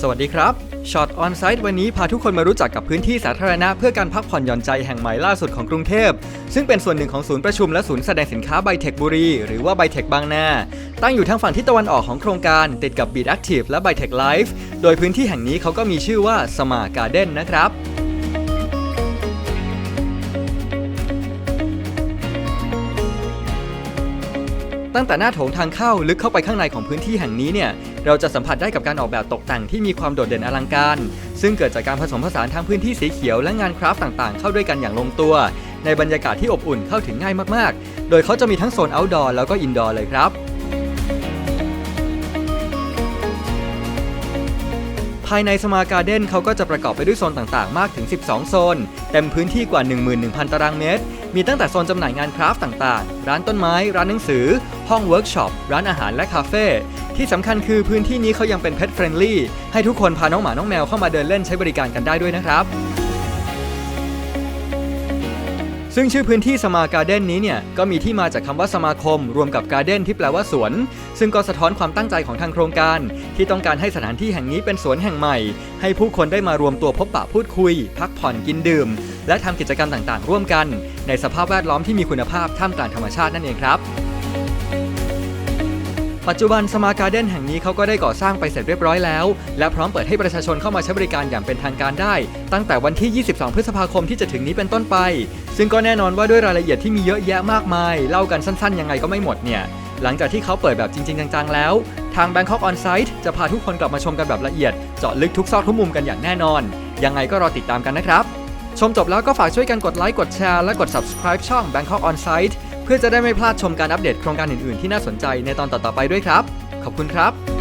สวัสดีครับช็อตออนไซต์วันนี้พาทุกคนมารู้จักกับพื้นที่สาธารณะเพื่อการพักผ่อนหย่อนใจแห่งใหม่ล่าสุดของกรุงเทพ ซึ่งเป็นส่วนหนึ่งของศูนย์ประชุมและศูนย์แสดงสินค้าไบเทคบุรี หรือว่าไบเทคบางนา ตั้งอยู่ทางฝั่งทิศตะวันออกของโครงการ ติดกับ Beat Active และไบเทคไลฟ์โดยพื้นที่แห่งนี้เขาก็มีชื่อว่าสมาการ์เด้นนะครับ ตั้งแต่หน้าโถงทางเข้าลึกเข้าไปข้างในของพื้นที่แห่งนี้เนี่ยเราจะสัมผัสได้กับการออกแบบตกแต่งที่มีความโดดเด่นอลังการ ซึ่งเกิดจากการผสมผสานทั้งพื้นที่สีเขียวและงานคราฟต์ต่างๆ เข้าด้วยกันอย่างลงตัว ในบรรยากาศที่อบอุ่นเข้าถึงง่ายมากๆ โดยเขาจะมีทั้งโซน outdoor แล้วก็ indoor เลยครับ ภายในสมาการ์เด้นเขาก็จะประกอบไปด้วยโซนต่างๆ มากถึง 12 โซน เต็มพื้นที่กว่า 11,000 ตารางเมตร มีตั้งแต่โซนจำหน่ายงานคราฟต์ต่างๆ ร้านต้นไม้ ร้านหนังสือ ห้องเวิร์กช็อป ร้านอาหารและคาเฟ่ที่สำคัญคือพื้นที่นี้เขายังเป็นเพ t Friendly ให้ทุกคนพาน้องหมาน้องแมวเข้ามาเดินเล่นใช้บริการกันได้ด้วยนะครับ ซึ่งชื่อพื้นที่สมาการ์เด้นนี้เนี่ยก็มีที่มาจากคำว่าสมาคม รวมกับการ์เด้นที่แปลว่าสวน ซึ่งก็สะท้อนความตั้งใจของทางโครงการ ที่ต้องการให้สถานที่แห่งนี้เป็นสวนแห่งใหม่ ให้ผู้คนได้มารวมตัวพบปะพูดคุย พักผ่อนกินดื่ม และทำกิจกรรมต่างๆ ร่วมกัน ในสภาพแวดล้อมที่มีคุณภาพท่ามกลางธรรมชาตินั่นเองครับ ปัจจุบันสมาการ์เด้นแห่งนี้เขาก็ได้ก่อสร้างไปเสร็จเรียบร้อยแล้ว และพร้อมเปิดให้ประชาชนเข้ามาใช้บริการอย่างเป็นทางการได้ ตั้งแต่วันที่ 22 พฤษภาคมที่จะถึงนี้เป็นต้นไป ซึ่งก็แน่นอนว่าด้วยรายละเอียดที่มีเยอะแยะมากมาย เล่ากันสั้นๆ ยังไงก็ไม่หมดเนี่ยหลังจากที่เขาเปิดแบบจริง ๆ จังๆ แล้ว ทาง Bangkok On Site จะพาทุกคนกลับมาชมกันแบบละเอียด เจาะลึกทุกซอกทุกมุมกันอย่างแน่นอน ยังไงก็รอติดตามกันนะครับ ชมจบแล้วก็ฝากช่วยกันกดไลค์กดแชร์และกด subscribe ช่อง Bangkok On Site พื่อจะได้ไม่พลาดชมการอัปเดตโครงการอื่นๆ ที่น่าสนใจในตอนต่อๆไปด้วยครับ ขอบคุณครับ